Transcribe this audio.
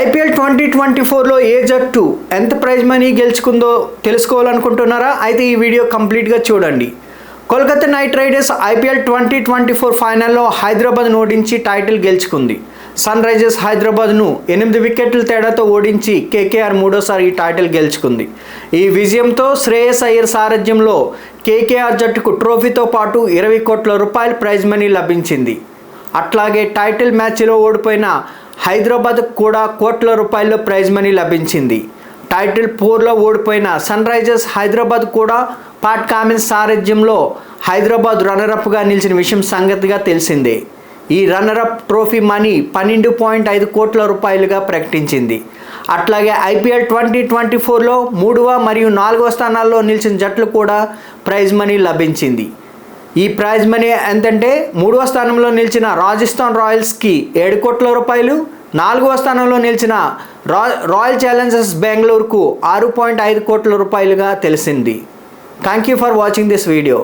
IPL twenty twenty ఫోర్లో ఏ జట్టు ఎంత ప్రైజ్ మనీ గెలుచుకుందో తెలుసుకోవాలనుకుంటున్నారా? అయితే ఈ వీడియో కంప్లీట్గా చూడండి. Kolkata Knight Riders IPL twenty twenty four ఫైనల్లో హైదరాబాద్ ఓడించి టైటిల్ గెలుచుకుంది. సన్ రైజర్స్ హైదరాబాద్ను ఎనిమిది వికెట్ల తేడాతో ఓడించి కేకేఆర్ మూడోసారి ఈ టైటిల్ గెలుచుకుంది. ఈ విజయంతో శ్రేయస్ అయ్యర్ సారథ్యంలో కేకేఆర్ జట్టుకు ట్రోఫీతో పాటు ఇరవై కోట్ల రూపాయల ప్రైజ్ మనీ లభించింది. అట్లాగే టైటిల్ మ్యాచ్లో ఓడిపోయిన హైదరాబాద్ కూడా కోట్ల రూపాయల ప్రైజ్ మనీ లభించింది. టైటిల్ ఫోర్లో ఓడిపోయిన సన్ రైజర్స్ హైదరాబాద్ కూడా పాట్ కామిన్స్ సారథ్యంలో హైదరాబాద్ రన్నరప్గా నిలిచిన విషయం సంగతిగా తెలిసిందే. ఈ రన్నరప్ ట్రోఫీ మనీ పన్నెండు పాయింట్ ఐదు కోట్ల రూపాయలుగా ప్రకటించింది. అట్లాగే ఐపీఎల్ ట్వంటీ ట్వంటీ ఫోర్లో మూడవ మరియు నాలుగవ స్థానాల్లో నిలిచిన జట్లు కూడా ప్రైజ్ మనీ లభించింది. ఈ ప్రైజ్ మనీ ఎంతంటే మూడవ స్థానంలో నిలిచిన రాజస్థాన్ రాయల్స్కి ఏడు కోట్ల రూపాయలు నాలుగవ స్థానంలో నిలిచిన రా రాయల్ ఛాలెంజర్స్ బెంగళూరుకు ఆరు పాయింట్ ఐదు కోట్ల రూపాయలుగా తెలిసింది. Thank you for watching this video